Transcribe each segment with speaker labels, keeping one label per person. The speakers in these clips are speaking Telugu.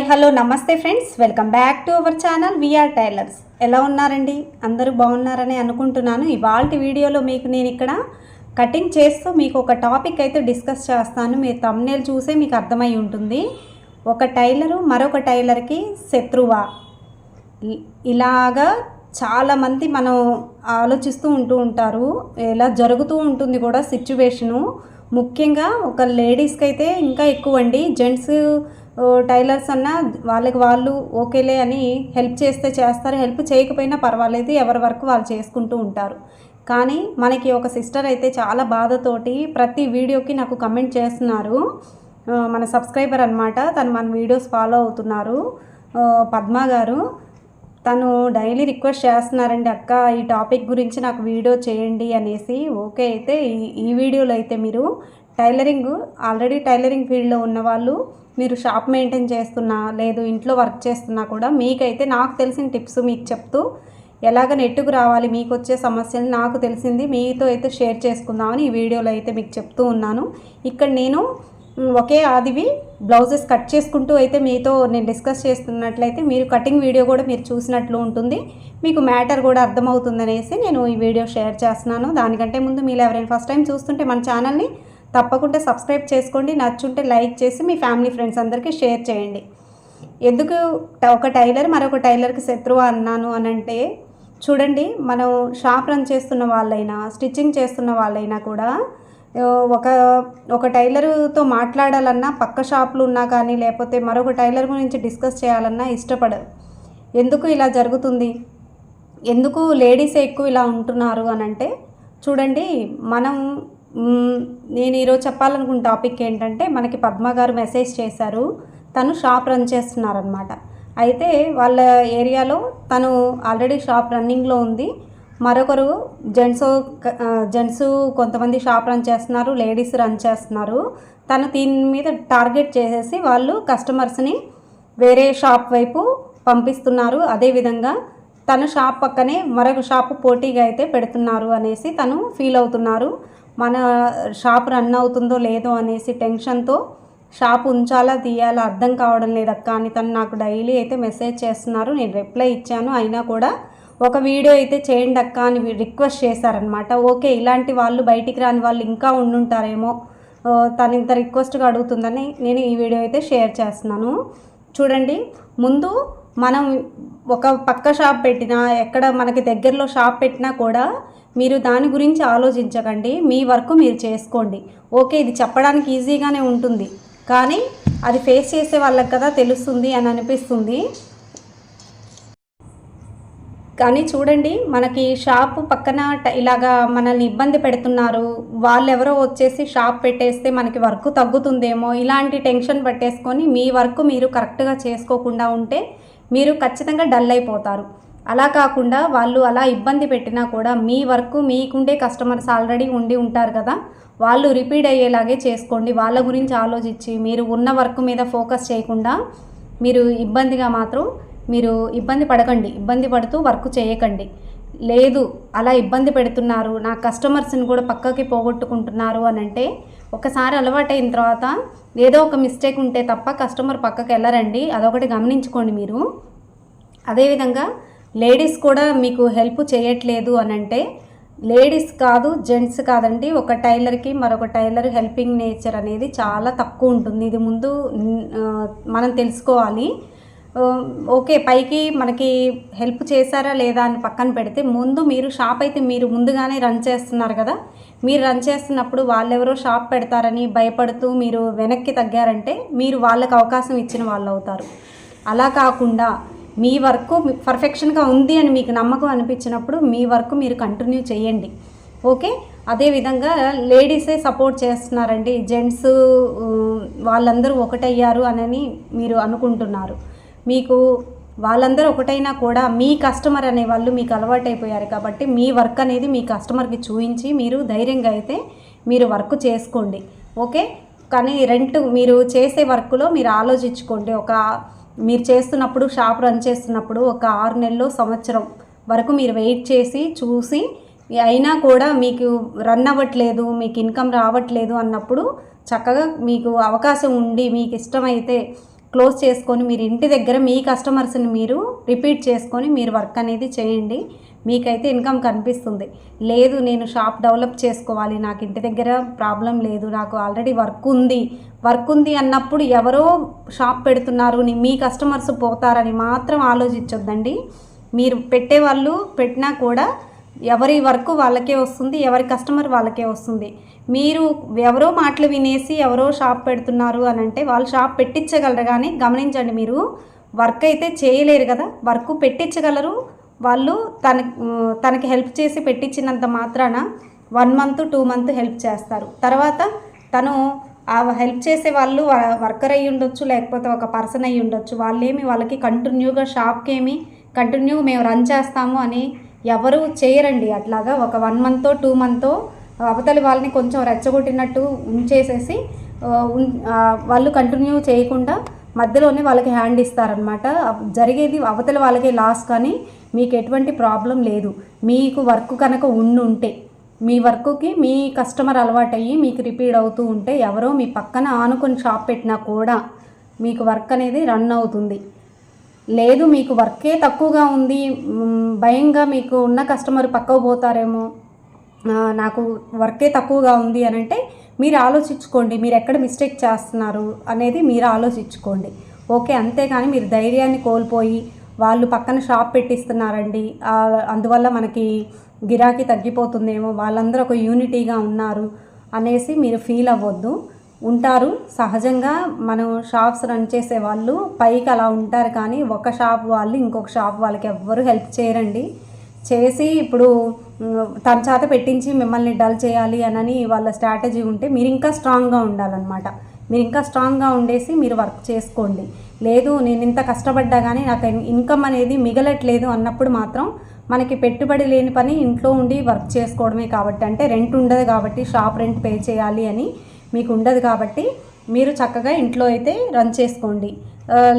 Speaker 1: హాయ్ హలో నమస్తే friends. Welcome back to our channel VR tailors. ఎలా ఉన్నారండి? అందరూ బాగున్నారని అనుకుంటున్నాను. ఇవాళ వీడియోలో మీకు నేను ఇక్కడ కటింగ్ చేస్తూ మీకు ఒక టాపిక్ అయితే డిస్కస్ చేస్తాను. మీరు తమ్నేల్ చూసే మీకు అర్థమై ఉంటుంది. ఒక టైలరు మరొక టైలర్కి శత్రువా? ఇ- ఇలాగా చాలామంది మనం ఆలోచిస్తూ ఉంటూ ఉంటారు. ఇలా జరుగుతూ ఉంటుంది కూడా సిచ్యువేషను ముఖ్యంగా ఒక లేడీస్కి అయితే ఇంకా ఎక్కువ అండి జెంట్స్ టైలర్స్ అన్న వాళ్ళకి వాళ్ళు ఓకేలే అని హెల్ప్ చేస్తే చేస్తారు. హెల్ప్ చేయకపోయినా పర్వాలేదు ఎవరి వరకు వాళ్ళు చేసుకుంటూ ఉంటారు. కానీ మనకి ఒక సిస్టర్ అయితే చాలా బాధతోటి ప్రతి వీడియోకి నాకు కమెంట్ చేస్తున్నారు. మన సబ్స్క్రైబర్ అనమాట తను మన వీడియోస్ ఫాలో అవుతున్నారు. పద్మా పద్మ గారు తను డైలీ రిక్వెస్ట్ చేస్తున్నారండి అక్క ఈ టాపిక్ గురించి నాకు వీడియో చేయండి అనేసి. ఓకే అయితే ఈ ఈ వీడియోలో అయితే మీరు టైలరింగ్ ఆల్రెడీ టైలరింగ్ ఫీల్డ్లో ఉన్నవాళ్ళు మీరు షాప్ మెయింటైన్ చేస్తున్నా లేదు ఇంట్లో వర్క్ చేస్తున్నా కూడా మీకైతే నాకు తెలిసిన టిప్స్ మీకు చెప్తూ ఎలాగ నెట్టుకు రావాలి మీకు వచ్చే సమస్యలు నాకు తెలిసింది మీతో అయితే షేర్ చేసుకుందామని ఈ వీడియోలో అయితే మీకు చెప్తూ ఉన్నాను. ఇక్కడ నేను ఒకే ఆదివి బ్లౌజెస్ కట్ చేసుకుంటూ అయితే మీతో నేను డిస్కస్ చేస్తున్నట్లయితే మీరు కటింగ్ వీడియో కూడా మీరు చూసినట్లు ఉంటుంది. మీకు మ్యాటర్ కూడా అర్థమవుతుందనేసి నేను ఈ వీడియో షేర్ చేస్తున్నాను. దానికంటే ముందు మీరు ఎవరైనా ఫస్ట్ టైం చూస్తుంటే మన ఛానల్ని తప్పకుండా సబ్స్క్రైబ్ చేసుకోండి. నచ్చుంటే లైక్ చేసి మీ ఫ్యామిలీ ఫ్రెండ్స్ అందరికీ షేర్ చేయండి. ఎందుకు ఒక టైలర్ మరొక టైలర్కి శత్రువు అన్నాను అని అంటే చూడండి మనం షాప్ రన్ చేస్తున్న వాళ్ళైనా స్టిచ్చింగ్ చేస్తున్న వాళ్ళైనా కూడా ఒక ఒక టైలర్తో మాట్లాడాలన్నా పక్క షాపులు ఉన్నా కానీ లేకపోతే మరొక టైలర్ గురించి డిస్కస్ చేయాలన్నా ఇష్టపడరు ఎందుకు ఇలా జరుగుతుంది? ఎందుకు లేడీసే ఎక్కువ ఇలా ఉంటున్నారు అని అంటే చూడండి మనం నేను ఈరోజు చెప్పాలనుకున్న టాపిక్ ఏంటంటే మనకి పద్మ గారు మెసేజ్ చేశారు తను షాప్ రన్ చేస్తున్నారనమాట అయితే వాళ్ళ ఏరియాలో తను ఆల్రెడీ షాప్ రన్నింగ్లో ఉంది. మరొకరు జెంట్స్ జెంట్స్ కొంతమంది షాప్ రన్ చేస్తున్నారు లేడీస్ రన్ చేస్తున్నారు. తను దీని మీద టార్గెట్ చేసేసి వాళ్ళు కస్టమర్స్ని వేరే షాప్ వైపు పంపిస్తున్నారు. అదేవిధంగా తన షాప్ పక్కనే మరొక షాపు పోటీగా అయితే పెడుతున్నారు అనేసి తను ఫీల్ అవుతున్నారు. మన షాప్ రన్ అవుతుందో లేదో అనేసి టెన్షన్తో షాప్ ఉంచాలా తీయాలా అర్థం కావడం లేదక్క అని తను నాకు డైలీ అయితే మెసేజ్ చేస్తున్నారు. నేను రిప్లై ఇచ్చాను. అయినా కూడా ఒక వీడియో అయితే చేయండి అక్క అని రిక్వెస్ట్ చేశారనమాట ఓకే ఇలాంటి వాళ్ళు బయటికి రాని వాళ్ళు ఇంకా ఉండుంటారేమో తను ఇంత రిక్వెస్ట్గా అడుగుతుందని నేను ఈ వీడియో అయితే షేర్ చేస్తున్నాను. చూడండి ముందు మనం ఒక పక్క షాప్ పెట్టినా ఎక్కడ మనకి దగ్గరలో షాప్ పెట్టినా కూడా మీరు దాని గురించి ఆలోచించకండి మీ వర్క్ మీరు చేసుకోండి. ఓకే ఇది చెప్పడానికి ఈజీగానే ఉంటుంది. కానీ అది ఫేస్ చేసే వాళ్ళకి కదా తెలుస్తుంది అని అనిపిస్తుంది. కానీ చూడండి మనకి షాప్ పక్కన ఇలాగా మనల్ని ఇబ్బంది పెడుతున్నారు. వాళ్ళు ఎవరో వచ్చేసి షాప్ పెట్టేస్తే మనకి వర్క్ తగ్గుతుందేమో ఇలాంటి టెన్షన్ పట్టేసుకొని మీ వర్క్ మీరు కరెక్ట్గా చేసుకోకుండా ఉంటే మీరు ఖచ్చితంగా డల్ అయిపోతారు. అలా కాకుండా వాళ్ళు అలా ఇబ్బంది పెట్టినా కూడా మీ వర్క్ మీకుండే కస్టమర్స్ ఆల్రెడీ ఉండి ఉంటారు కదా వాళ్ళు రిపీట్ అయ్యేలాగే చేసుకోండి. వాళ్ళ గురించి ఆలోచించి మీరు ఉన్న వర్క్ మీద ఫోకస్ చేయకుండా మీరు ఇబ్బందిగా మాత్రం మీరు ఇబ్బంది పడకండి. ఇబ్బంది పడుతూ వర్క్ చేయకండి. లేదు అలా ఇబ్బంది పెడుతున్నారు నా కస్టమర్స్ని కూడా పక్కకి పోగొట్టుకుంటున్నారు అని అంటే ఒకసారి అలవాటైన తర్వాత ఏదో ఒక మిస్టేక్ ఉంటే తప్ప కస్టమర్ పక్కకి వెళ్ళరండి. అదొకటి గమనించుకోండి మీరు. అదేవిధంగా లేడీస్ కూడా మీకు హెల్ప్ చేయట్లేదు అని అంటే లేడీస్ కాదు జెంట్స్ కాదండి ఒక టైలర్కి మరొక టైలర్ హెల్పింగ్ నేచర్ అనేది చాలా తక్కువ ఉంటుంది. ఇది ముందు మనం తెలుసుకోవాలి. ఓకే పైకి మనకి హెల్ప్ చేశారా లేదా అని పక్కన పెడితే ముందు మీరు షాప్ అయితే మీరు ముందుగానే రన్ చేస్తున్నారు కదా మీరు రన్ చేస్తున్నప్పుడు వాళ్ళెవరో షాప్ పెడతారని భయపడుతూ మీరు వెనక్కి తగ్గారంటే మీరు వాళ్ళకి అవకాశం ఇచ్చిన వాళ్ళు అవుతారు. అలా కాకుండా మీ వర్క్ పర్ఫెక్షన్గా ఉంది అని మీకు నమ్మకం అనిపించినప్పుడు మీ వర్క్ మీరు కంటిన్యూ చేయండి. ఓకే? అదేవిధంగా లేడీసే సపోర్ట్ చేస్తున్నారండి. జెంట్స్ వాళ్ళందరూ ఒకటయ్యారు అని మీరు అనుకుంటున్నారు. మీకు వాళ్ళందరూ ఒకటైనా కూడా మీ కస్టమర్ అనే వాళ్ళు మీకు అలవాటైపోయారు కాబట్టి మీ వర్క్ అనేది మీ కస్టమర్కి చూపించి మీరు ధైర్యంగా అయితే మీరు వర్క్ చేసుకోండి. ఓకే? కానీ రెంట్ మీరు చేసే వర్క్లో మీరు ఆలోచించుకోండి. ఒక మీరు చేస్తున్నప్పుడు షాప్ రన్ చేస్తున్నప్పుడు ఒక ఆరు నెలలు సంవత్సరం వరకు మీరు వెయిట్ చేసి చూసి అయినా కూడా మీకు రన్ అవ్వట్లేదు మీకు ఇన్కమ్ రావట్లేదు అన్నప్పుడు చక్కగా మీకు అవకాశం ఉండి మీకు ఇష్టమైతే క్లోజ్ చేసుకొని మీరు ఇంటి దగ్గర మీ కస్టమర్స్ని మీరు రిపీట్ చేసుకొని మీరు వర్క్ అనేది చేయండి. మీకైతే ఇన్కమ్ కనిపిస్తుంది. లేదు నేను షాప్ డెవలప్ చేసుకోవాలి. నాకు ఇంటి దగ్గర ప్రాబ్లం లేదు. నాకు ఆల్రెడీ వర్క్ ఉంది. వర్క్ ఉంది అన్నప్పుడు ఎవరో షాప్ పెడుతున్నారు. మీ కస్టమర్స్ పోతారని మాత్రం ఆలోచించొద్దండి. మీరు పెట్టే వాళ్ళు పెట్టినా కూడా ఎవరి వర్క్ వాళ్ళకే వస్తుంది. ఎవరి కస్టమర్ వాళ్ళకే వస్తుంది. మీరు ఎవరో మాటలు వినేసి ఎవరో షాప్ పెడుతున్నారు అని అంటే వాళ్ళు షాప్ పెట్టించగలరు. కానీ గమనించండి మీరు వర్క్ అయితే చేయలేరు కదా. వర్క్ పెట్టించగలరు. వాళ్ళు తన తనకి హెల్ప్ చేసి పెట్టించినంత మాత్రాన one month two month help చేస్తారు. తర్వాత తను ఆ హెల్ప్ చేసే వాళ్ళు వర్కర్ అయ్యి ఉండొచ్చు లేకపోతే ఒక పర్సన్ అయ్యి ఉండొచ్చు. వాళ్ళేమి వాళ్ళకి కంటిన్యూగా షాప్కి ఏమి కంటిన్యూ మేము రన్ చేస్తాము అని ఎవరు చేయరండి. అట్లాగా ఒక వన్ మంతో టూ మంత్తో అవతలి వాళ్ళని కొంచెం రెచ్చగొట్టినట్టు ఉంచేసేసి వాళ్ళు కంటిన్యూ చేయకుండా మధ్యలోనే వాళ్ళకి హ్యాండ్ ఇస్తారనమాట జరిగేది అవతల వాళ్ళకే లాస్ కానీ మీకు ఎటువంటి ప్రాబ్లం లేదు. మీకు వర్క్ కనుక ఉండి ఉంటే మీ వర్క్కి మీ కస్టమర్ అలవాటయ్యి మీకు రిపీట్ అవుతూ ఉంటే ఎవరో మీ పక్కన ఆనుకొని షాప్ పెట్టినా కూడా మీకు వర్క్ అనేది రన్ అవుతుంది. లేదు మీకు వర్కే తక్కువగా ఉంది భయంగా మీకు ఉన్న కస్టమర్ పక్కకు పోతారేమో నాకు వర్కే తక్కువగా ఉంది అని అంటే మీరు ఆలోచించుకోండి మీరు ఎక్కడ మిస్టేక్ చేస్తున్నారు అనేది మీరు ఆలోచించుకోండి. ఓకే అంతేగాని మీరు ధైర్యాన్ని కోల్పోయి వాళ్ళు పక్కన షాప్ పెట్టిస్తున్నారండి అందువల్ల మనకి గిరాకీ తగ్గిపోతుందేమో వాళ్ళందరూ ఒక యూనిటీగా ఉన్నారు అనేసి మీరు ఫీల్ అవ్వద్దు. ఉంటారు సహజంగా మనం షాప్స్ రన్ చేసే వాళ్ళు పైకి అలా ఉంటారు కానీ ఒక షాప్ వాళ్ళు ఇంకొక షాప్ వాళ్ళకి ఎవ్వరు హెల్ప్ చేయరండి. చేసి ఇప్పుడు తన చేత పెట్టించి మిమ్మల్ని డల్ చేయాలి అనని వాళ్ళ స్ట్రాటజీ ఉంటే మీరు ఇంకా స్ట్రాంగ్గా ఉండాలన్నమాట. మీరు ఇంకా స్ట్రాంగ్గా ఉండేసి మీరు వర్క్ చేసుకోండి. లేదు నేను ఇంత కష్టపడ్డా కానీ నాకు ఇన్కమ్ అనేది మిగలట్లేదు అన్నప్పుడు మాత్రం మనకి పెట్టుబడి లేని పని ఇంట్లో ఉండి వర్క్ చేసుకోవడమే కాబట్టి అంటే రెంట్ ఉండదు కాబట్టి షాప్ రెంట్ పే చేయాలి అని మీకు ఉండదు కాబట్టి మీరు చక్కగా ఇంట్లో అయితే రన్ చేసుకోండి.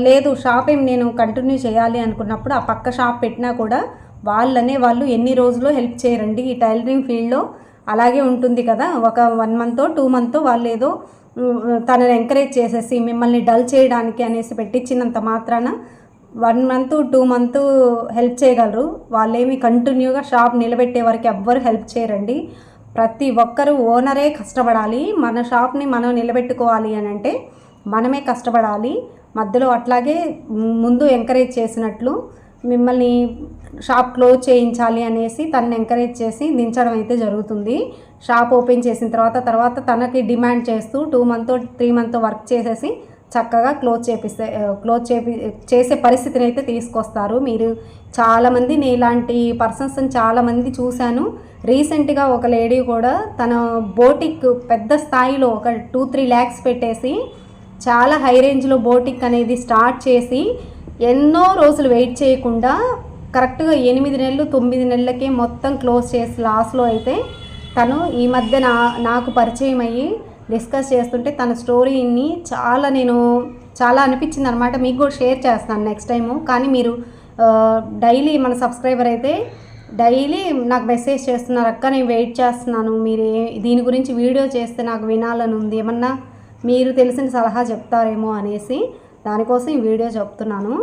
Speaker 1: లేదు షాప్ ఏం నేను కంటిన్యూ చేయాలి అనుకున్నప్పుడు ఆ పక్క షాప్ పెట్టినా కూడా వాళ్ళనే వాళ్ళు ఎన్ని రోజులు హెల్ప్ చేయరండి. ఈ టైలరింగ్ ఫీల్డ్లో అలాగే ఉంటుంది కదా. ఒక వన్ మంతో టూ మంతో వాళ్ళు ఏదో తనని ఎంకరేజ్ చేసేసి మిమ్మల్ని డల్ చేయడానికి అనేసి పెట్టించినంత మాత్రాన one month two month help చేయగలరు. వాళ్ళేమి కంటిన్యూగా షాప్ నిలబెట్టే వరకు ఎవ్వరు హెల్ప్ చేయరండి. ప్రతి ఒక్కరు ఓనరే కష్టపడాలి. మన షాప్ని మనం నిలబెట్టుకోవాలి అని అంటే మనమే కష్టపడాలి. మధ్యలో అట్లాగే ముందు ఎంకరేజ్ చేసినట్లు మిమ్మల్ని షాప్ క్లోజ్ చేయించాలి అనేసి తనని ఎంకరేజ్ చేసి దించడం అయితే జరుగుతుంది. షాప్ ఓపెన్ చేసిన తర్వాత తర్వాత తనకి డిమాండ్ చేస్తూ two month three month work చేసేసి చక్కగా క్లోజ్ చేపిస్తే క్లోజ్ చేపి చేసే పరిస్థితిని అయితే తీసుకొస్తారు. మీరు చాలామంది నేను ఇలాంటి పర్సన్స్ని చాలామంది చూశాను. రీసెంట్గా ఒక లేడీ కూడా తన బోటిక్ పెద్ద స్థాయిలో ఒక టూ త్రీ ల్యాక్స్ పెట్టేసి చాలా హై రేంజ్లో బోటిక్ అనేది స్టార్ట్ చేసి ఎన్నో రోజులు వెయిట్ చేయకుండా కరెక్ట్గా ఎనిమిది నెలలు తొమ్మిది నెలలకే మొత్తం క్లోజ్ చేసి లాస్ట్లో అయితే తను ఈ మధ్య నా నాకు పరిచయం అయ్యి డిస్కస్ చేస్తుంటే తన స్టోరీని చాలా నేను చాలా అనిపించింది అనమాట మీకు కూడా షేర్ చేస్తాను నెక్స్ట్ టైము. కానీ మీరు డైలీ మన సబ్స్క్రైబర్ అయితే డైలీ నాకు మెసేజ్ చేస్తున్నారు అక్క నేను వెయిట్ చేస్తున్నాను. మీరు దీని గురించి వీడియో చేస్తే నాకు వినాలని ఉంది. ఏమన్నా మీరు తెలిసిన సలహా చెప్తారేమో అనేసి దానికోసం ఈ వీడియో చెప్తున్నాను.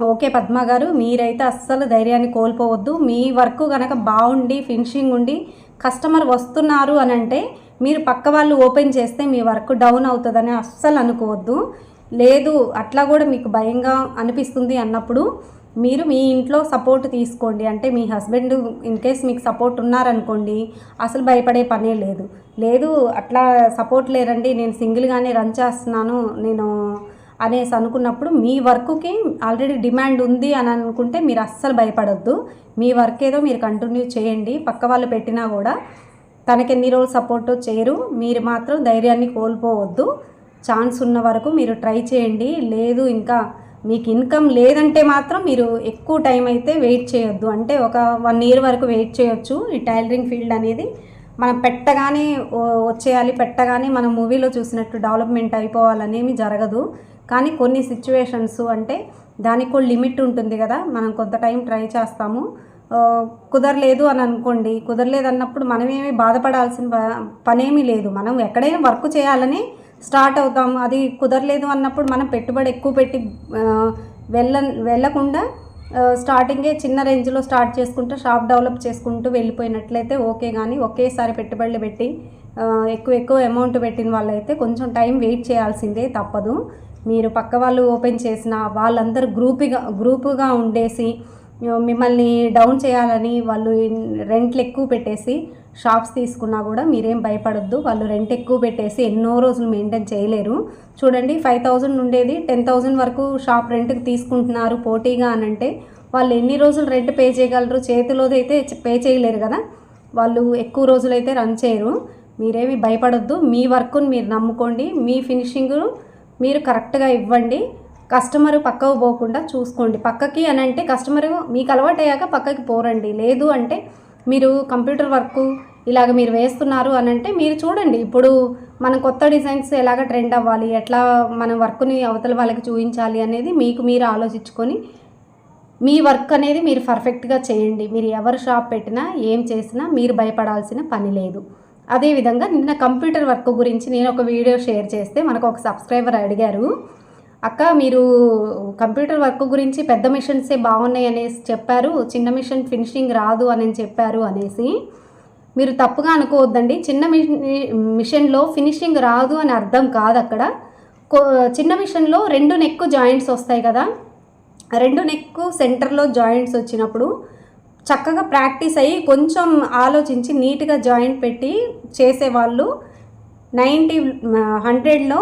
Speaker 1: ఓకే పద్మ గారు మీరైతే అస్సలు ధైర్యాన్ని కోల్పోవద్దు. మీ వర్క్ కనుక బాగుండి ఫినిషింగ్ ఉండి కస్టమర్ వస్తున్నారు అని అంటే మీరు పక్క వాళ్ళు ఓపెన్ చేస్తే మీ వర్క్ డౌన్ అవుతుందని అస్సలు అనుకోవద్దు. లేదు అట్లా కూడా మీకు భయంగా అనిపిస్తుంది అన్నప్పుడు మీరు మీ ఇంట్లో సపోర్ట్ తీసుకోండి. అంటే మీ హస్బెండ్ ఇన్ కేస్ మీకు సపోర్ట్ ఉన్నారనుకోండి అసలు భయపడే పనే లేదు. లేదు అట్లా సపోర్ట్ లేరండి నేను సింగిల్గానే రన్ చేస్తున్నాను నేను అనేసి అనుకున్నప్పుడు మీ వర్క్కి ఆల్రెడీ డిమాండ్ ఉంది అని అనుకుంటే మీరు అస్సలు భయపడొద్దు. మీ వర్క్ ఏదో మీరు కంటిన్యూ చేయండి. పక్క వాళ్ళు పెట్టినా కూడా తనకి ఎన్ని రోజులు సపోర్ట్ చేయరు. మీరు మాత్రం ధైర్యాన్ని కోల్పోవద్దు. ఛాన్స్ ఉన్న వరకు మీరు ట్రై చేయండి. లేదు ఇంకా మీకు ఇన్కమ్ లేదంటే మాత్రం మీరు ఎక్కువ టైం అయితే వెయిట్ చేయొద్దు. అంటే ఒక వన్ ఇయర్ వరకు వెయిట్ చేయొచ్చు. ఈ టైలరింగ్ ఫీల్డ్ అనేది మనం పెట్టగానే వచ్చేయాలి. పెట్టగానే మనం మూవీలో చూసినట్టు డెవలప్మెంట్ అయిపోవాలనేమి జరగదు. కానీ కొన్ని సిచ్యువేషన్స్ అంటే దానికి కూడా లిమిట్ ఉంటుంది కదా. మనం కొంత టైం ట్రై చేస్తాము. కుదరలేదు అని అనుకోండి. కుదరలేదు అన్నప్పుడు మనమేమి బాధపడాల్సిన ప- పనేమీ లేదు. మనం ఎక్కడైనా వర్క్ చేయాలని స్టార్ట్ అవుతాం. అది కుదరలేదు అన్నప్పుడు మనం పెట్టుబడి ఎక్కువ పెట్టి వెళ్ళ వెళ్ళకుండా స్టార్టింగే చిన్న రేంజ్లో స్టార్ట్ చేసుకుంటూ షాప్ డెవలప్ చేసుకుంటూ వెళ్ళిపోయినట్లయితే ఓకే కానీ ఒకేసారి పెట్టుబడులు పెట్టి ఎక్కువ ఎక్కువ అమౌంట్ పెట్టిన వాళ్ళైతే కొంచెం టైం వెయిట్ చేయాల్సిందే తప్పదు. మీరు పక్క వాళ్ళు ఓపెన్ చేసిన వాళ్ళందరూ గ్రూపుగా గ్రూపుగా ఉండేసి మిమ్మల్ని డౌన్ చేయాలని వాళ్ళు రెంట్లు ఎక్కువ పెట్టేసి షాప్స్ తీసుకున్నా కూడా మీరేం భయపడొద్దు. వాళ్ళు రెంట్ ఎక్కువ పెట్టేసి ఎన్నో రోజులు మెయింటైన్ చేయలేరు. చూడండి ఫైవ్ థౌజండ్ ఉండేది. టెన్ థౌజండ్ వరకు షాప్ రెంట్కి తీసుకుంటున్నారు పోటీగా అని అంటే వాళ్ళు ఎన్ని రోజులు రెంట్ పే చేయగలరు? చేతిలోదైతే అయితే పే చేయలేరు కదా. వాళ్ళు ఎక్కువ రోజులైతే రన్ చేయరు. మీరేమి భయపడొద్దు. మీ వర్క్ని మీరు నమ్ముకోండి. మీ ఫినిషింగ్ మీరు కరెక్ట్గా ఇవ్వండి. కస్టమర్ పక్కకు పోకుండా చూసుకోండి. పక్కకి అని అంటే కస్టమర్ మీకు అలవాటు అయ్యాక పక్కకి పోరండి. లేదు అంటే మీరు కంప్యూటర్ వర్క్ ఇలాగ మీరు వేస్తున్నారు అని అంటే మీరు చూడండి. ఇప్పుడు మనం కొత్త డిజైన్స్ ఎలాగ ట్రెండ్ అవ్వాలి? ఎట్లా మన వర్క్ని అవతల వాళ్ళకి చూపించాలి అనేది మీకు మీరు ఆలోచించుకొని మీ వర్క్ అనేది మీరు పర్ఫెక్ట్గా చేయండి. మీరు ఎవరు షాప్ పెట్టినా ఏం చేసినా మీరు భయపడాల్సిన పని లేదు. అదేవిధంగా నిన్న కంప్యూటర్ వర్క్ గురించి నేను ఒక వీడియో షేర్ చేస్తే మనకు ఒక సబ్స్క్రైబర్ అడిగారు అక్క మీరు కంప్యూటర్ వర్క్ గురించి పెద్ద మిషన్సే బాగున్నాయి అనేసి చెప్పారు. చిన్న మిషన్ ఫినిషింగ్ రాదు అని చెప్పారు అనేసి. మీరు తప్పుగా అనుకోవద్దండి. చిన్న మిషన్ మిషన్లో ఫినిషింగ్ రాదు అని అర్థం కాదు అక్కడ. కో- చిన్న మిషన్లో రెండు నెక్ జాయింట్స్ వస్తాయి కదా. రెండు నెక్ సెంటర్లో జాయింట్స్ వచ్చినప్పుడు చక్కగా ప్రాక్టీస్ అయ్యి కొంచెం ఆలోచించి నీట్గా జాయింట్ పెట్టి చేసేవాళ్ళు నైంటీ హండ్రెడ్లో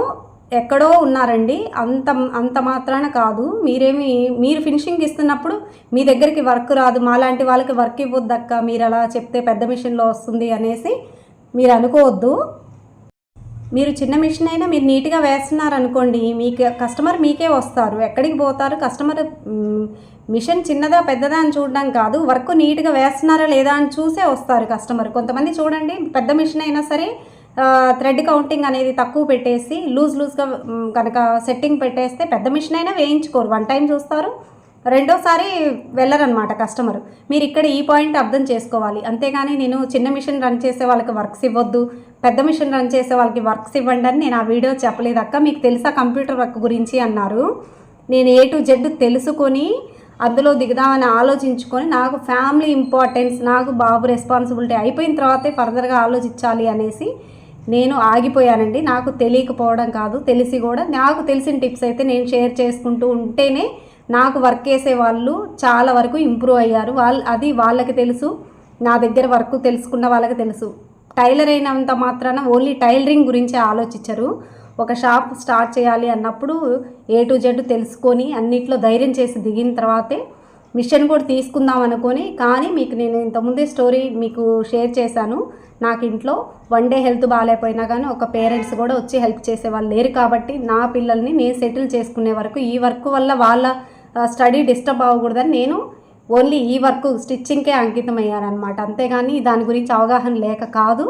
Speaker 1: ఎక్కడో ఉన్నారండి. అంత అంత మాత్రాన కాదు. మీరేమి మీరు ఫినిషింగ్ ఇస్తున్నప్పుడు మీ దగ్గరికి వర్క్ రాదు. మాలాంటి వాళ్ళకి వర్క్ ఇవ్వద్దక్క మీరు అలా చెప్తే పెద్ద మిషన్లో వస్తుంది అనేసి మీరు అనుకోవద్దు. మీరు చిన్న మిషన్ అయినా మీరు నీట్గా వేస్తున్నారు అనుకోండి మీకు కస్టమర్ మీకే వస్తారు. ఎక్కడికి పోతారు? కస్టమర్ మిషన్ చిన్నదా పెద్దదా అని చూడడం కాదు. వర్క్ నీట్గా వేస్తున్నారా లేదా అని చూసే వస్తారు కస్టమర్. కొంతమంది చూడండి పెద్ద మిషన్ అయినా సరే థ్రెడ్ కౌంటింగ్ అనేది తక్కువ పెట్టేసి లూజ్ లూజ్గా కనుక సెట్టింగ్ పెట్టేస్తే పెద్ద మిషన్ అయినా వేయించుకోరు. వన్ టైం చూస్తారు రెండోసారి వెళ్ళరనమాట కస్టమర్. మీరు ఇక్కడ ఈ పాయింట్ అర్థం చేసుకోవాలి. అంతేగాని నేను చిన్న మిషన్ రన్ చేసే వాళ్ళకి వర్క్స్ ఇవ్వద్దు పెద్ద మిషన్ రన్ చేసే వాళ్ళకి వర్క్స్ ఇవ్వండి అని నేను ఆ వీడియో చెప్పలేదు అక్క. మీకు తెలుసా కంప్యూటర్ వర్క్ గురించి అన్నారు. నేను ఏ టు జెడ్ తెలుసుకొని అందులో దిగుదామని ఆలోచించుకొని నాకు ఫ్యామిలీ ఇంపార్టెన్స్ నాకు బాబు రెస్పాన్సిబిలిటీ అయిపోయిన తర్వాతే ఫర్దర్గా ఆలోచించాలి అనేసి నేను ఆగిపోయానండి. నాకు తెలియకపోవడం కాదు తెలిసి కూడా నాకు తెలిసిన టిప్స్ అయితే నేను షేర్ చేసుకుంటూ ఉంటేనే నాకు వర్క్ చేసే వాళ్ళు చాలా వరకు ఇంప్రూవ్ అయ్యారు. వాళ్ళు అది వాళ్ళకి తెలుసు నా దగ్గర వర్క్ తెలుసుకున్న వాళ్ళకి తెలుసు. టైలర్ అయినంత మాత్రాన ఓన్లీ టైలరింగ్ గురించి ఆలోచించరు. ఒక షాప్ స్టార్ట్ చేయాలి అన్నప్పుడు ఏ టు జెడ్ తెలుసుకొని అన్నిట్లో ధైర్యం చేసి దిగిన తర్వాతే మిషన్ కూడా తీసుకుందాం అనుకొని కానీ మీకు నేను ఇంతకుముందే స్టోరీ మీకు షేర్ చేశాను. నాకు ఇంట్లో వన్ డే హెల్త్ బాగాలేకపోయినా కానీ ఒక పేరెంట్స్ కూడా వచ్చి హెల్ప్ చేసే వాళ్ళు లేరు కాబట్టి నా పిల్లల్ని నేను సెటిల్ చేసుకునే వరకు ఈ వర్క్ వల్ల వాళ్ళ స్టడీ డిస్టర్బ్ అవ్వకూడదని నేను ఓన్లీ ఈ వర్క్ స్టిచ్చింగ్కే అంకితం అయ్యానమాట అంతేగాని దాని గురించి అవగాహన లేక కాదు.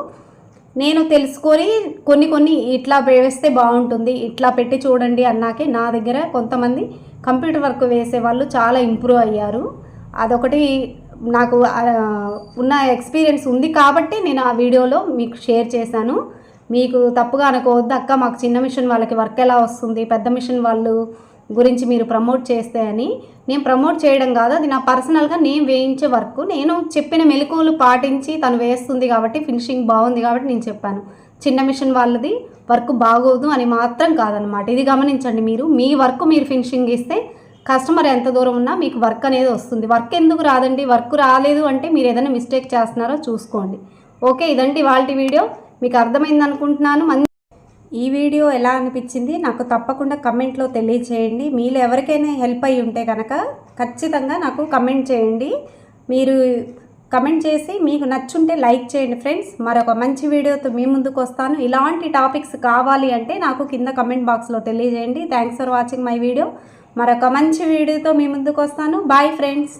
Speaker 1: నేను తెలుసుకొని కొన్ని కొన్ని ఇట్లా వేస్తే బాగుంటుంది ఇట్లా పెట్టి చూడండి అన్నాకే నా దగ్గర కొంతమంది కంప్యూటర్ వర్క్ వేసే వాళ్ళు చాలా ఇంప్రూవ్ అయ్యారు. అదొకటి నాకు ఉన్న ఎక్స్పీరియన్స్ ఉంది కాబట్టి నేను ఆ వీడియోలో మీకు షేర్ చేశాను. మీకు తప్పుగా అనుకోవద్దు అక్క మాకు చిన్న మిషన్ వాళ్ళకి వర్క్ ఎలా వస్తుంది పెద్ద మిషన్ వాళ్ళు గురించి మీరు ప్రమోట్ చేస్తే అని. నేను ప్రమోట్ చేయడం కాదు అది నా పర్సనల్గా నేను వేయించే వర్క్. నేను చెప్పిన మెలకువలు పాటించి తను వేస్తుంది కాబట్టి ఫినిషింగ్ బాగుంది కాబట్టి నేను చెప్పాను. చిన్న మిషన్ వాళ్ళది వర్క్ బాగోదు అని మాత్రం కాదనమాట ఇది గమనించండి మీరు మీ వర్క్ మీరు ఫినిషింగ్ ఇస్తే కస్టమర్ ఎంత దూరం ఉన్నా మీకు వర్క్ అనేది వస్తుంది. వర్క్ ఎందుకు రాదండి? వర్క్ రాలేదు అంటే మీరు ఏదైనా మిస్టేక్ చేస్తున్నారో చూసుకోండి. ఓకే ఇదండి వాళ్ళ వీడియో. మీకు అర్థమైంది అనుకుంటున్నాను. మంచి ఈ వీడియో ఎలా అనిపించింది నాకు తప్పకుండా కమెంట్లో తెలియచేయండి. మీలో ఎవరికైనా హెల్ప్ అయ్యి ఉంటే కనుక ఖచ్చితంగా నాకు కమెంట్ చేయండి. మీరు కమెంట్ చేసి మీకు నచ్చుంటే లైక్ చేయండి ఫ్రెండ్స్. మరొక మంచి వీడియోతో మీ ముందుకు వస్తాను. ఇలాంటి టాపిక్స్ కావాలి అంటే నాకు కింద కమెంట్ బాక్స్లో తెలియజేయండి. Thanks for watching my video మరొక మంచి వీడియోతో మీ ముందుకు వస్తాను. Bye friends